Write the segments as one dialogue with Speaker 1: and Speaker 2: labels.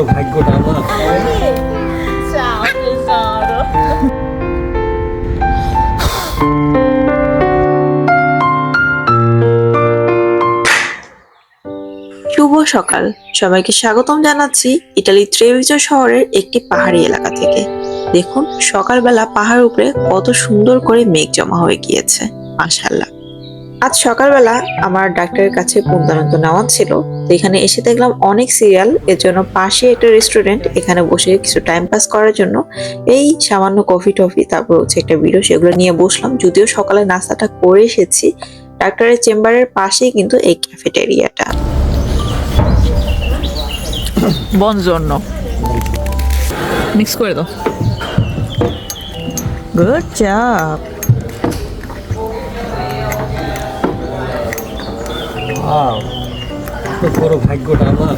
Speaker 1: বড় ভাগ্যটা আমার।
Speaker 2: শুভ সকাল। সবাইকে স্বাগতম জানাচ্ছি ইটালির ত্রেভিজো শহরের একটি পাহাড়ি এলাকা থেকে। দেখুন, সকালবেলা পাহাড় উপরে কত সুন্দর করে মেঘ জমা হয়ে গিয়েছে। মাশাল্লাহ আজ সকালবেলা আমার ডাক্তারের কাছে পুন্দানন্দ নেওয়া ছিল। তো এখানে এসে দেখলাম অনেক সিরিয়াল এর জন্য পাশে একটা রেস্টুরেন্ট এখানে বসে কিছু টাইম পাস করার জন্য এই সামান্য কফি টফি তারপর হচ্ছে একটা ভিডিও সেগুলো নিয়ে বসলাম। যদিও সকালে নাস্তাটা করে এসেছি ডাক্তারের চেম্বারের পাশেই কিন্তু এই ক্যাফেটেরিয়াটা
Speaker 3: Buongiorno. মিক্স করে দাও। গুড জব
Speaker 1: বড় ভাগ্যটা আমার।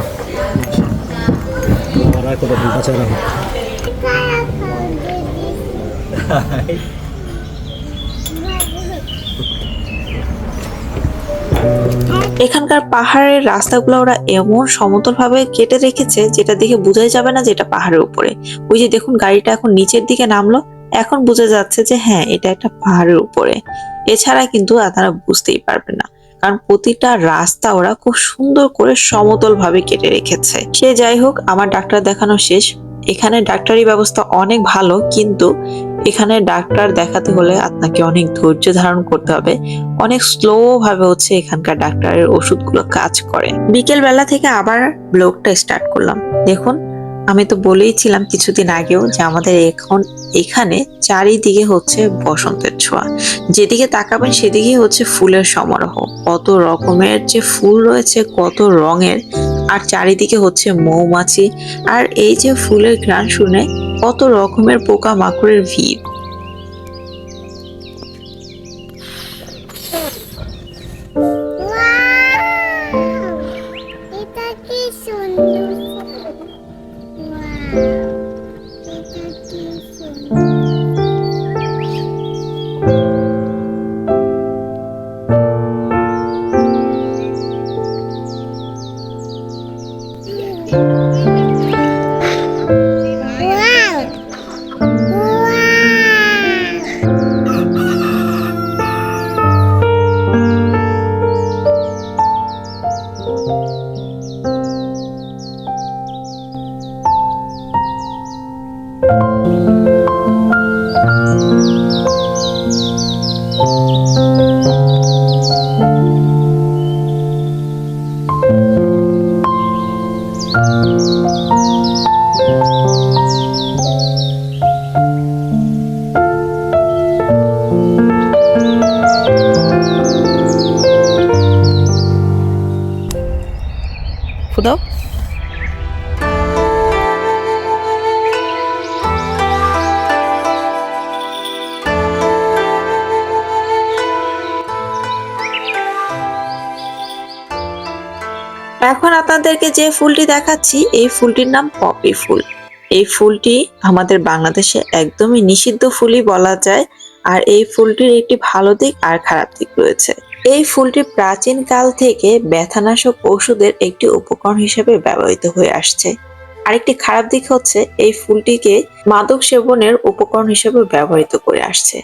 Speaker 2: এখানকার পাহাড়ের রাস্তাগুলো ওরা এমন সমতল ভাবে কেটে রেখেছে, যেটা দেখে বোঝাই যাবে না যে এটা পাহাড়ের উপরে। ওই যে দেখুন, গাড়িটা এখন নিচের দিকে নামলো। এখন বোঝা যাচ্ছে যে হ্যাঁ এটা একটা পাহাড়ের উপরে। এছাড়া কিন্তু আপনারা বুঝতেই পারবেন না। কারণ প্রতিটা রাস্তা ওরা খুব সুন্দর করে সমতল ভাবে কেটে রেখেছে। সে যাই হোক, আমার ডাক্তার দেখানো শেষ। এখানে ডাক্তারি ব্যবস্থা অনেক ভালো, কিন্তু এখানে ডাক্তার দেখাতে হলে আপনাকে অনেক ধৈর্য ধারণ করতে হবে। অনেক স্লো ভাবে হচ্ছে এখানকার ডাক্তারের ওষুধগুলো কাজ করে। বিকেল বেলা থেকে আবার ব্লগটা স্টার্ট করলাম। দেখুন আমি তো বলেইছিলাম কিছুদিন আগেও যে আমাদের এখন এখানে চারিদিকে হচ্ছে বসন্তের ছোঁয়া। যেদিকে তাকাবেন সেদিকেই হচ্ছে ফুলের সমারোহ। কত রকমের যে ফুল রয়েছে, কত রঙের, আর চারিদিকে হচ্ছে মৌমাছি। আর এই যে ফুলের ঘ্রাণ শুনে কত রকমের পোকা মাকড়ের ভিড়।
Speaker 3: Bye.
Speaker 2: এখন আপনাদেরকে যে ফুলটি দেখাচ্ছি, এই ফুলটির নাম পপি ফুল। এই ফুলটি আমাদের বাংলাদেশে একদমই নিষিদ্ধ ফুলই বলা যায় আর এই ফুলটির একটি ভালো দিক আর খারাপ দিক রয়েছে। এই ফুলটি প্রাচীন কাল থেকে ব্যথানাশক ওষুধের একটি উপকরণ হিসেবে ব্যবহৃত হয়ে আসছে। আরেকটি খারাপ দিক হচ্ছে, এই ফুলটিকে মাদক সেবনের উপকরণ হিসেবে ব্যবহৃত করে আসছে।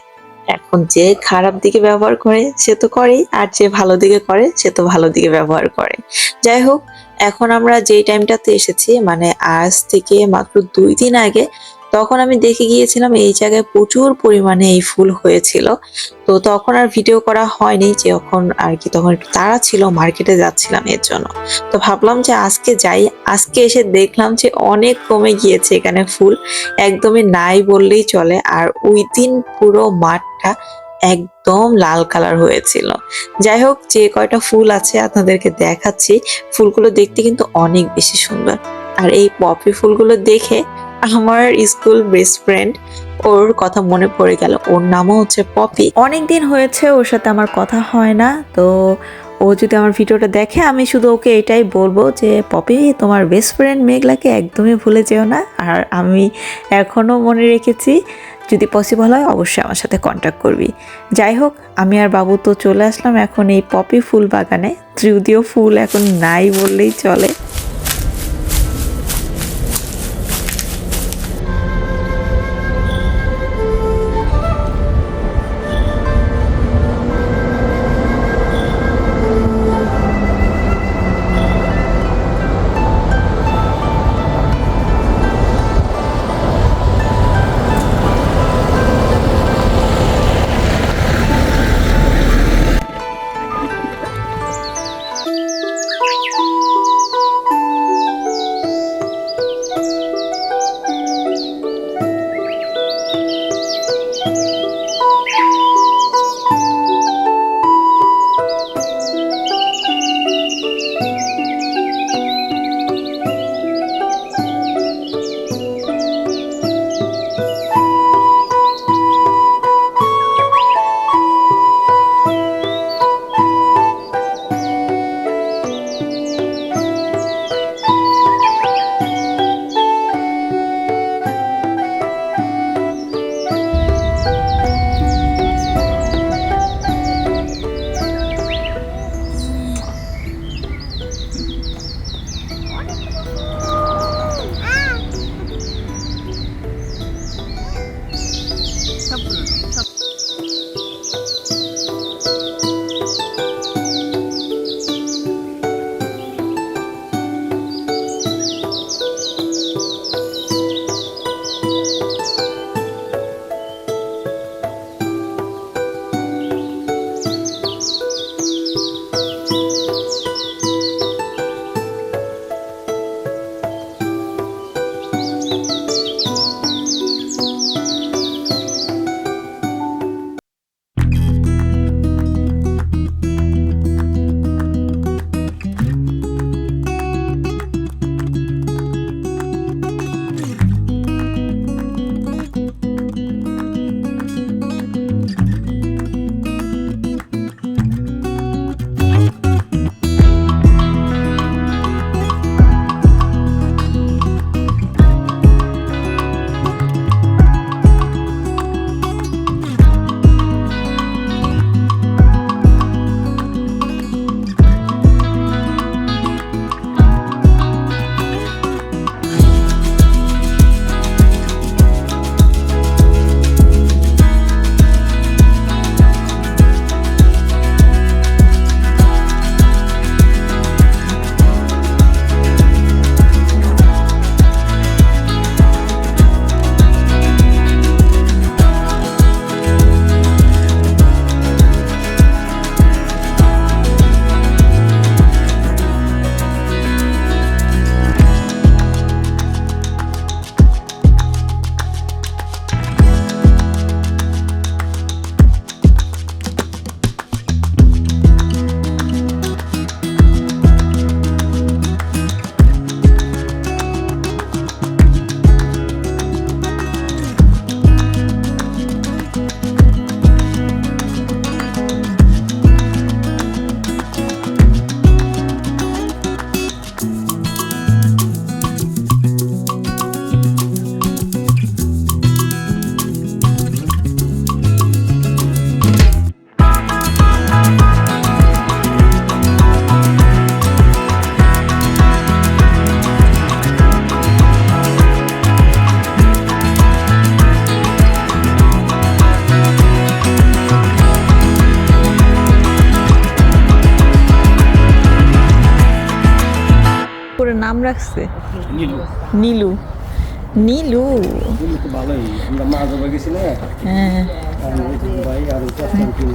Speaker 2: এখন যে খারাপ দিকে ব্যবহার করে, সে তো করেই, আর যে ভালো দিকে করে, সে তো ভালো দিকে ব্যবহার করে। যাই হোক, এখন আমরা যেই টাইমটাতে এসেছি মানে আজ থেকে মাত্র দুই দিন আগে তখন আমি দেখে গিয়েছিলাম এই জায়গায় প্রচুর পরিমাণে এই ফুল হয়েছিল। তো তখন আর ভিডিও করা হয়নি যখন আর কি তখন একটু তাড়া ছিল, মার্কেটে যাচ্ছিলাম এর জন্য। তো ভাবলাম যে আজকে যাই, আজকে এসে দেখলাম যে অনেক কমে গিয়েছে এখানে ফুল, একদমই নাই বললেই চলে। আর ওই দিন পুরো মাঠটা একদম লাল কালার হয়েছিল। যাই হোক, যে কয়টা ফুল আছে আপনাদেরকে দেখাচ্ছি, ফুলগুলো দেখতে কিন্তু অনেক বেশি সুন্দর। আর এই পপি ফুলগুলো দেখে আমার স্কুল বেস্ট ফ্রেন্ড, ওর কথা মনে পড়ে গেল। ওর নামও হচ্ছে পপি। অনেক দিন হয়েছে ওর সাথে আমার কথা হয় না, তো ও যদি আমার ভিডিওটা দেখে, আমি শুধু ওকে এটাই বলব যে, পপি, তোমার বেস্ট ফ্রেন্ড মেঘলাকে একদমই ভুলে যেও না। আর আমি এখনও মনে রেখেছি, যদি পসিবল হয় অবশ্যই আমার সাথে কন্ট্যাক্ট করবি। যাই হোক, আমি আর বাবু তো চলে আসলাম এখন এই পপি ফুল বাগানে। যদিও ফুল এখন নাই বললেই চলে।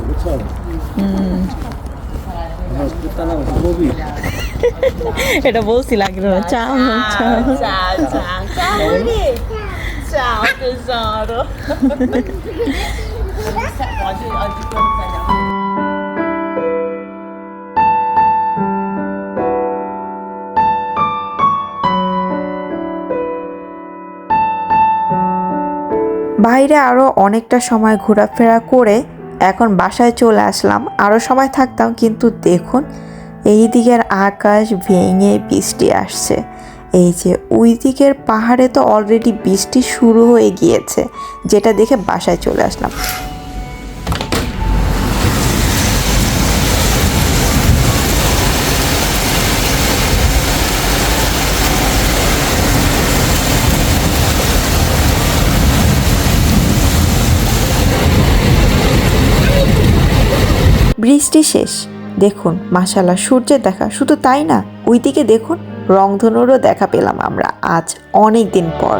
Speaker 1: বুঝছ? হসপিটাল আমার কবি
Speaker 3: এটা বলছি লাগল চাও চাও
Speaker 4: Ciao,
Speaker 2: বাইরে আরও অনেকটা সময় ঘোরাফেরা করে এখন বাসায় চলে আসলাম। আরও সময় থাকতাম, কিন্তু দেখুন, এই দিকের আকাশ ভেঙে বৃষ্টি আসছে। এই যে, ওই দিকের পাহাড়ে তো অলরেডি বৃষ্টি শুরু হয়ে গিয়েছে, যেটা দেখে বাসায় চলে আসলাম। বৃষ্টি শেষ। দেখুন, মাশাল্লাহ, সূর্যের দেখা। শুধু তাই না, ওইদিকে দেখুন, রংধনুরও দেখা পেলাম আমরা আজ অনেক দিন পর।